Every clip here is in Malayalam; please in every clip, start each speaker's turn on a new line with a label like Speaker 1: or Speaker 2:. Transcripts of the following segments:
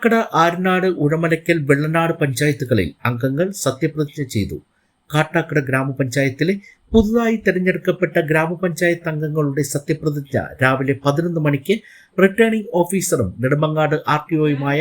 Speaker 1: കാട്ടാക്കട ആരനാട് ഉഴമലക്കൽ വെള്ളനാട് പഞ്ചായത്തുകളിൽ അംഗങ്ങൾ സത്യപ്രതിജ്ഞ ചെയ്തു. കാട്ടാക്കട ഗ്രാമപഞ്ചായത്തിലെ പുതുതായി തെരഞ്ഞെടുക്കപ്പെട്ട ഗ്രാമപഞ്ചായത്ത് അംഗങ്ങളുടെ സത്യപ്രതിജ്ഞ രാവിലെ പതിനൊന്ന് മണിക്ക് റിട്ടേണിംഗ് ഓഫീസറും നെടുമങ്ങാട് ആർ ടി ഒയുമായ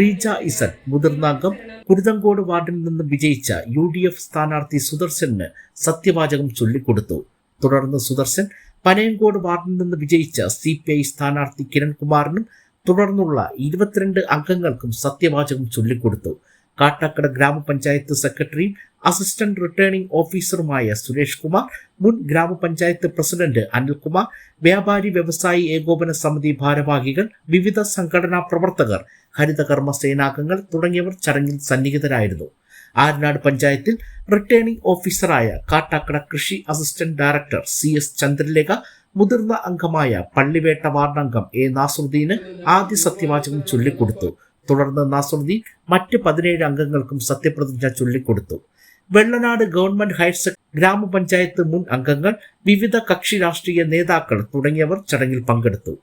Speaker 1: റീജ ഇസൻ മുതിർന്ന അംഗം കുരുതങ്കോട് വാർഡിൽ നിന്ന് വിജയിച്ച യു ഡി എഫ് സ്ഥാനാർത്ഥി സുദർശന് സത്യവാചകം ചൊല്ലിക്കൊടുത്തു. തുടർന്ന് സുദർശൻ പനയങ്കോട് വാർഡിൽ നിന്ന് വിജയിച്ച സി പി ഐ സ്ഥാനാർത്ഥി കിരൺകുമാറിനും തുടർന്നുള്ള ഇരുപത്തിരണ്ട് അംഗങ്ങൾക്കും സത്യവാചകം ചൊല്ലിക്കൊടുത്തു. കാട്ടാക്കട ഗ്രാമപഞ്ചായത്ത് സെക്രട്ടറിയും അസിസ്റ്റന്റ് റിട്ടേണിംഗ് ഓഫീസറുമായ സുരേഷ് കുമാർ മുൻ ഗ്രാമപഞ്ചായത്ത് പ്രസിഡന്റ് അനിൽകുമാർ വ്യാപാരി വ്യവസായി ഏകോപന സമിതി ഭാരവാഹികൾ വിവിധ സംഘടനാ പ്രവർത്തകർ ഹരിതകർമ്മ സേനാംഗങ്ങൾ തുടങ്ങിയവർ ചടങ്ങിൽ സന്നിഹിതരായിരുന്നു. ആരനാട് പഞ്ചായത്തിൽ റിട്ടേണിംഗ് ഓഫീസറായ കാട്ടാക്കട കൃഷി assistant director C S Chandralekha മുതിർന്ന അംഗമായ പള്ളിവേട്ട വാർഡംഗം എ നാസുദ്ദീന് ആദ്യ സത്യവാചകം ചൊല്ലിക്കൊടുത്തു. തുടർന്ന് നാസുദ്ദീൻ മറ്റ് പതിനേഴ് അംഗങ്ങൾക്കും സത്യപ്രതിജ്ഞ ചൊല്ലിക്കൊടുത്തു. വെള്ളനാട് ഗവൺമെന്റ് ഹയർ ഗ്രാമപഞ്ചായത്ത് മുൻ അംഗങ്ങൾ വിവിധ കക്ഷി രാഷ്ട്രീയ നേതാക്കൾ തുടങ്ങിയവർ ചടങ്ങിൽ പങ്കെടുത്തു.